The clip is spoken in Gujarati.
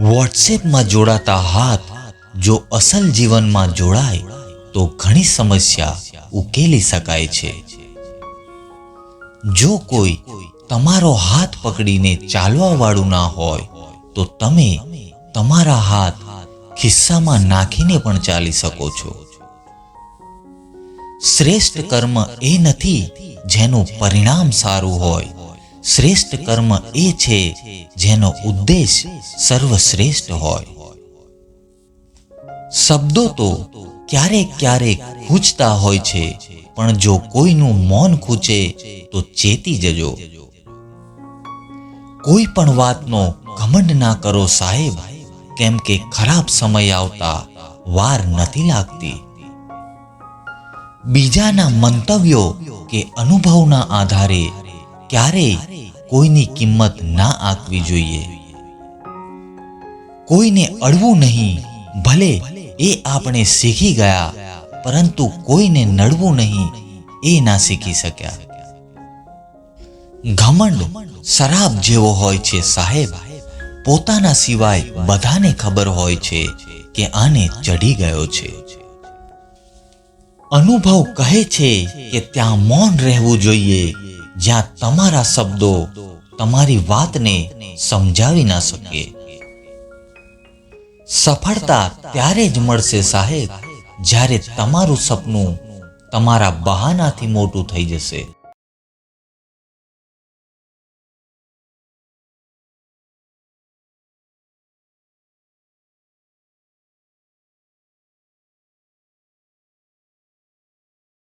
વોટ્સએપમાં જોડાતા હાથ જો અસલ જીવનમાં જોડાય, તો ઘણી સમસ્યા ઉકેલી શકાય છે. જો કોઈ તમારો હાથ પકડીને ચાલવા વાળું ના હોય, તો તમે તમારા હાથ ખિસ્સામાં નાખીને પણ ચાલી શકો છો. શ્રેષ્ઠ કર્મ એ નથી જેનું પરિણામ સારું હોય. શ્રેષ્ઠ કર્મ એ છે જેનો ઉદ્દેશ સર્વશ્રેષ્ઠ હોય. શબ્દો તો ક્યારેક ક્યારેક ખૂંચતા હોય છે, પણ જો કોઈનું મૌન ખૂંચે તો ચેતી જજો. કોઈ પણ વાતનો ઘમંડ ના કરો સાહેબ, કેમ કે ખરાબ સમય આવતા વાર નથી લાગતી. બીજાના મંતવ્યો કે અનુભવના આધારે ક્યારેય કોઈની કિંમત ના આંકવી જોઈએ. કોઈને અડવું નહીં, ભલે એ આપણે શીખી ગયા, પરંતુ કોઈને નડવું નહીં, એ ના શીખી શક્યા. ઘમંડ શરાબ જેવો હોય છે સાહેબ. પોતાના સિવાય બધાને ખબર હોય છે કે આને ચડી ગયો છે. અનુભવ કહે છે કે ત્યાં મૌન રહેવું જોઈએ. જ્યાં તમારા શબ્દો તમારી વાતને સમજાવી ના શકે. સફળતા ત્યારે જ મળશે સાહેબ, જ્યારે તમારું સપનું તમારા બહાનાથી મોટું થઈ જશે.